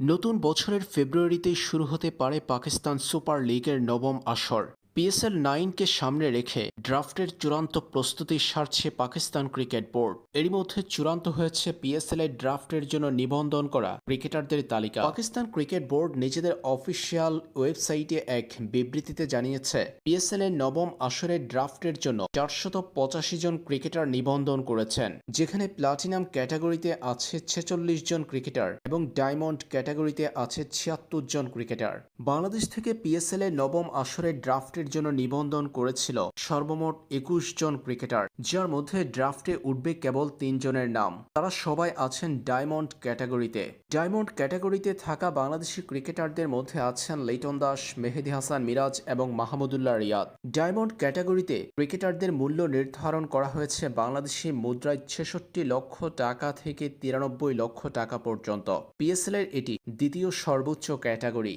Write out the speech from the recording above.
নতুন বছরের ফেব্রুয়ারিতে শুরু হতে পারে পাকিস্তান সুপার লিগের নবম আসর। পিএসএল নাইনকে সামনে রেখে ড্রাফটের চূড়ান্ত প্রস্তুতি সারছে পাকিস্তান ক্রিকেট বোর্ড। এরই মধ্যে চূড়ান্ত হয়েছে পিএসএল এর ড্রাফটের জন্য নিবন্ধন করা ক্রিকেটারদের তালিকা। পাকিস্তান ক্রিকেট বোর্ড নিজেদের অফিসিয়াল ওয়েবসাইটে এক বিবৃতিতে জানিয়েছে, পিএসএল এর নবম আসরের ড্রাফটের জন্য চারশত পঁচাশি জন ক্রিকেটার নিবন্ধন করেছেন, যেখানে প্লাটিনাম ক্যাটাগরিতে আছে ছেচল্লিশ জন ক্রিকেটার এবং ডায়মন্ড ক্যাটাগরিতে আছে ছিয়াত্তর জন ক্রিকেটার। বাংলাদেশ থেকে পিএসএল এর নবম আসরের ড্রাফটের জন্য নিবন্ধন করেছিল সর্বমোট একুশ জন ক্রিকেটার, যার মধ্যে ড্রাফটে উঠবে কেবল তিনজনের নাম। তারা সবাই আছেন ডায়মন্ড ক্যাটাগরিতে। ডায়মন্ড ক্যাটাগরিতে থাকা বাংলাদেশি ক্রিকেটারদের মধ্যে আছেন লিটন দাস, মেহেদি হাসান মিরাজ এবং মাহমুদুল্লাহ রিয়াদ। ডায়মন্ড ক্যাটাগরিতে ক্রিকেটারদের মূল্য নির্ধারণ করা হয়েছে বাংলাদেশি মুদ্রায় ছেষট্টি লক্ষ টাকা থেকে তিরানব্বই লক্ষ টাকা পর্যন্ত। পিএসএল এর এটি দ্বিতীয় সর্বোচ্চ ক্যাটাগরি।